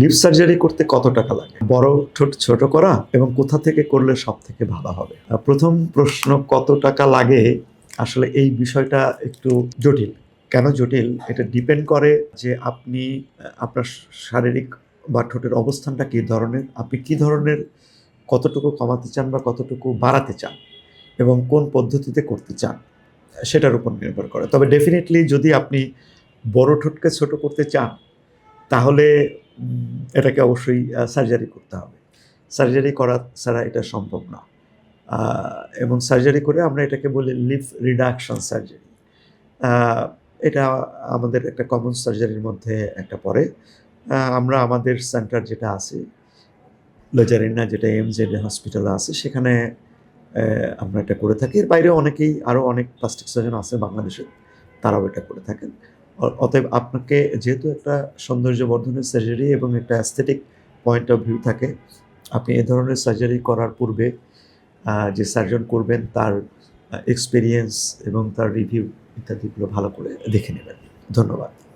Lip surgery করতে কত টাকা লাগে? বড় ঠোঁট, ছোট করা এবং কোথা থেকে করলে সব থেকে ভালো হবে? প্রথম প্রশ্ন, কত টাকা লাগে? আসলে এই বিষয়টা একটু জটিল। কেন জটিল? এটা ডিপেন্ড করে যে আপনি আপনার শারীরিক বা ঠোঁটের অবস্থানটা কী ধরনের, আপনি কী ধরনের কতটুকু কমাতে চান বা কতটুকু বাড়াতে চান এবং কোন পদ্ধতিতে করতে চান, সেটার উপর নির্ভর করে। তবে ডেফিনেটলি যদি আপনি বড় ঠোঁটকে ছোট করতে চান, তাহলে এটাকে অবশ্যই সার্জারি করতে হবে। সার্জারি করা ছাড়া এটা সম্ভব না। এবং সার্জারি করে আমরা এটাকে বলি লিফ রিডাকশন সার্জারি এটা আমাদের একটা কমন সার্জারির মধ্যে একটা পড়ে। আমরা আমাদের সেন্টার যেটা আছে লেজারিনা যেটা এমজেড হসপিটালে আছে, সেখানে আমরা এটা করে থাকি। এর বাইরে অনেকেই আরও অনেক প্লাস্টিক সার্জন আছে বাংলাদেশে, তারাও এটা করে থাকেন। অতএব আপনাকে যেহেতু একটা সৌন্দর্য বর্ধনের সার্জারি এবং একটা অ্যাস্থেটিক পয়েন্ট অফ ভিউ থাকে, আপনি এ ধরনের সার্জারি করার পূর্বে যে সার্জন করবেন তার এক্সপিরিয়েন্স এবং তার রিভিউ ইত্যাদিগুলো ভালো করে দেখে নেবেন। ধন্যবাদ।